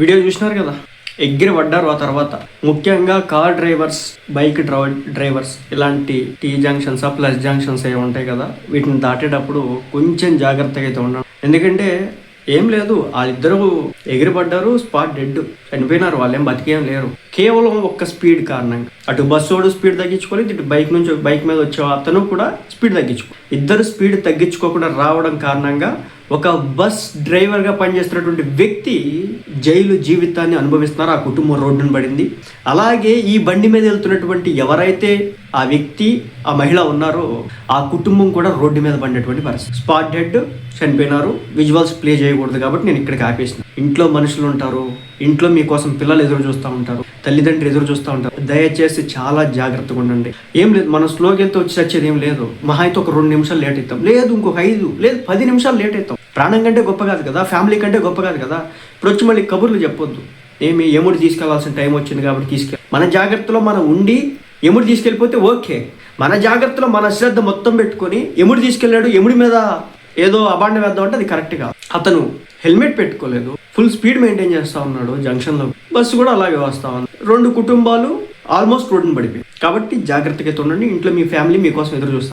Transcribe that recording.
Video చూసినారు కదా? ఎగ్గిరి పడ్డారు ఆ తర్వాత. ముఖ్యంగా కార్ డ్రైవర్స్ బైక్ డ్రైవర్స్ ఇలాంటి టీ జంక్షన్స్ ప్లస్ జంక్షన్స్ ఏ ఉంటాయి కదా వీటిని దాటేటప్పుడు కొంచెం జాగ్రత్తగా అయితే ఉండాలి ఎందుకంటే ఏం లేదు వాళ్ళిద్దరూ ఎగిరిపడ్డారు స్పాట్ డెడ్ చనిపోయినారు వాళ్ళేం బతికేం లేరు. కేవలం ఒక్క స్పీడ్ కారణంగా. అటు బస్సోడు స్పీడ్ తగ్గించుకోలేదు ఇటు బైక్ నుంచి బైక్ మీద వచ్చే అతను కూడా స్పీడ్ తగ్గించుకో ఇద్దరు స్పీడ్ తగ్గించుకోకుండా రావడం కారణంగా ఒక బస్ డ్రైవర్గా పనిచేస్తున్నటువంటి వ్యక్తి జైలు జీవితాన్ని అనుభవిస్తున్నారు. ఆ కుటుంబం రోడ్డును పడింది. అలాగే ఈ బండి మీద వెళ్తున్నటువంటి ఎవరైతే ఆ వ్యక్తి ఆ మహిళ ఉన్నారో ఆ కుటుంబం కూడా రోడ్డు మీద పడినటువంటి పరిస్థితి. స్పాట్ డెడ్ చనిపోయినారు. విజువల్స్ ప్లే చేయకూడదు కాబట్టి నేను ఇక్కడికి ఆపేసిన. ఇంట్లో మనుషులు ఉంటారు. ఇంట్లో మీకోసం పిల్లలు ఎదురు చూస్తూ ఉంటారు తల్లిదండ్రులు ఎదురు చూస్తూ ఉంటారు. దయచేసి చాలా జాగ్రత్తగా ఉండండి. ఏం లేదు మన స్లోకి వెళ్తే వచ్చి వచ్చేది ఏం లేదు. మహా అయితే ఒక రెండు నిమిషాలు లేట్ అవుతాం లేదు ఇంకొక ఐదు లేదు పది నిమిషాలు లేట్ అవుతాం ప్రాణం కంటే గొప్ప కాదు కదా ఫ్యామిలీ కంటే గొప్ప కాదు కదా. ఇప్పుడు వచ్చి మళ్ళీ కబుర్లు చెప్పొద్దు. ఏమి ఎముడు తీసుకెళ్ళాల్సిన టైం వచ్చింది కాబట్టి తీసుకెళ్ళి మన జాగ్రత్తలో మనం ఉండి ఎముడు తీసుకెళ్ళిపోతే ఓకే. మన జాగ్రత్తలో మన శ్రద్ధ మొత్తం పెట్టుకొని ఎముడు తీసుకెళ్ళాడు ఎముడి మీద ఏదో అబాండం వేద్దాం అంటే అది కరెక్ట్ కాదు. అతను హెల్మెట్ పెట్టుకోలేదు. ఫుల్ స్పీడ్ మెయింటైన్ చేస్తా ఉన్నాడు జంక్షన్లో బస్సు కూడా అలాగే వస్తా ఉంది. రెండు కుటుంబాలు ఆల్మోస్ట్ రోడ్డుని పడిపోయి కాబట్టి జాగ్రత్తగా ఉండండి ఇంట్లో మీ ఫ్యామిలీ మీకోసం ఎదురు చూస్తారు